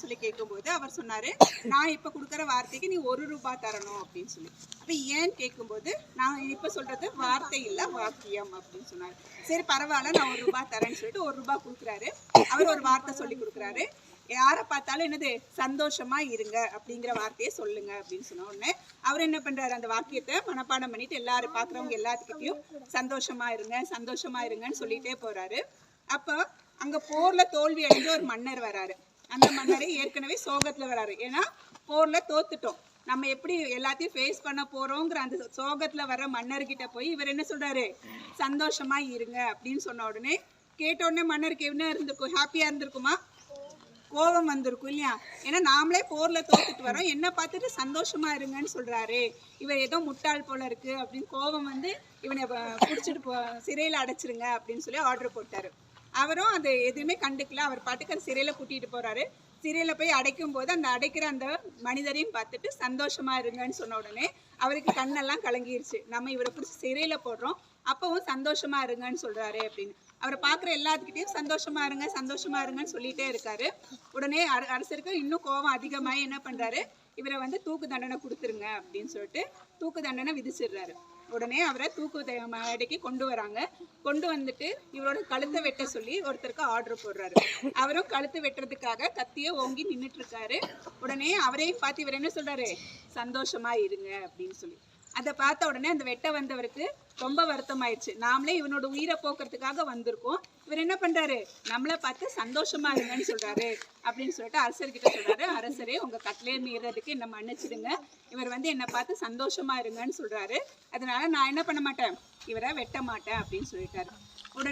அப்படின்னு சொல்லி கேட்கும்போது அவர் சொன்னாரு நான் இப்ப கொடுக்குற வார்த்தைக்கு நீ ஒரு ரூபாய் தரணும் அப்படின்னு சொல்லி. அப்ப ஏன்னு கேட்கும்போது நான் இப்ப சொல்றது வார்த்தை இல்ல வாக்கியம் அப்படின்னு சொன்னாரு. சரி பரவாயில்ல நான் ஒரு ரூபாய் தரேன்னு சொல்லிட்டு ஒரு ரூபாய் கொடுக்குறாரு. அவர் ஒரு வார்த்தை சொல்லி கொடுக்குறாரு. யாரை பார்த்தாலும் என்னது சந்தோஷமா இருங்க அப்படிங்கிற வார்த்தையை சொல்லுங்க அப்படின்னு சொன்ன உடனே அவர் என்ன பண்றாரு அந்த வாக்கியத்தை மனப்பாடம் பண்ணிட்டு எல்லாரும் பாக்குறவங்க எல்லாத்துக்கிட்டையும் சந்தோஷமா இருங்க சந்தோஷமா இருங்கன்னு சொல்லிட்டே போறாரு. அப்போ அங்க போர்ல தோல்வி அடைஞ்ச ஒரு மன்னர் வராரு. அந்த மன்னரே ஏற்கனவே சோகத்துல வராரு. ஏன்னா போர்ல தோத்துட்டோம். நம்ம எப்படி எல்லாத்தையும் ஃபேஸ் பண்ண போறோங்கிற அந்த சோகத்துல வர மன்னர்கிட்ட போய் இவர் என்ன சொல்றாரு? சந்தோஷமா இருங்க அப்படின்னு சொன்ன உடனே கேட்ட உடனே மன்னருக்கு என்ன இருந்திருக்கும்? ஹாப்பியா இருந்திருக்குமா? கோபம் வந்திருக்கும் இல்லையா? ஏன்னா நாமளே போர்ல தோத்துட்டு வரோம் என்ன பார்த்துட்டு சந்தோஷமா இருங்கன்னு சொல்றாரு. இவர் ஏதோ முட்டாள் போல இருக்கு அப்படின்னு கோபம் வந்து இவனை பிடிச்சிட்டு போ சிறையில் அடைச்சிருங்க அப்படின்னு சொல்லி ஆர்டர் போட்டாரு. அவரும் அதை எதுவுமே கண்டுக்கல. அவர் பாட்டுக்கு அந்த சிறையில் கூட்டிகிட்டு போகிறாரு சிறையில் போய் அடைக்கும் போது அந்த அடைக்கிற அந்த மனிதரையும் பார்த்துட்டு சந்தோஷமா இருங்கன்னு சொன்ன உடனே அவருக்கு கண்ணெல்லாம் கலங்கிருச்சு. நம்ம இவரை பிடிச்சி சிறையில் போடுறோம். அப்பவும் சந்தோஷமா இருங்கன்னு சொல்றாரு அப்படின்னு. அவரை பார்க்குற எல்லாத்துக்கிட்டையும் சந்தோஷமா இருங்க சந்தோஷமா இருங்கன்னு சொல்லிட்டே இருக்காரு. உடனே அர- அரசருக்கு இன்னும் கோபம் அதிகமாக என்ன பண்றாரு? இவரை வந்து தூக்கு தண்டனை கொடுத்துருங்க அப்படின்னு சொல்லிட்டு தூக்கு தண்டனை விதிச்சிடுறாரு. உடனே அவரை தூக்கு மேடைக்கு கொண்டு வராங்க. கொண்டு வந்துட்டு இவரோட கழுத்தை வெட்ட சொல்லி ஒருத்தருக்கு ஆர்டர் போடுறாரு. அவரும் கழுத்து வெட்டுறதுக்காக கத்திய ஓங்கி நின்னுட்டு இருக்காரு. உடனே அவரையும் பார்த்து இவர் என்ன சொல்றாரு? சந்தோஷமா இருங்க அப்படின்னு சொல்லி. அதை பார்த்த உடனே அந்த வெட்ட வந்தவருக்கு ரொம்ப வருத்தமாயிடுச்சு நாமளே இவனோட உயிரை போக்குறதுக்காக வந்திருக்கோம். இவர் என்ன பண்றாரு? நம்மளை பார்த்து சந்தோஷமா இருங்கன்னு சொல்றாரு அப்படின்னு சொல்லிட்டு அரசர்கிட்ட சொல்றாரு. அரசரே உங்க கட்டிலே மீறதுக்கு என்ன மன்னிச்சிடுங்க. இவர் வந்து என்னை பார்த்து சந்தோஷமா இருங்கன்னு சொல்றாரு. அதனால நான் என்ன பண்ண மாட்டேன்? இவரை வெட்ட மாட்டேன் அப்படின்னு சொல்லிட்டாரு. உடனே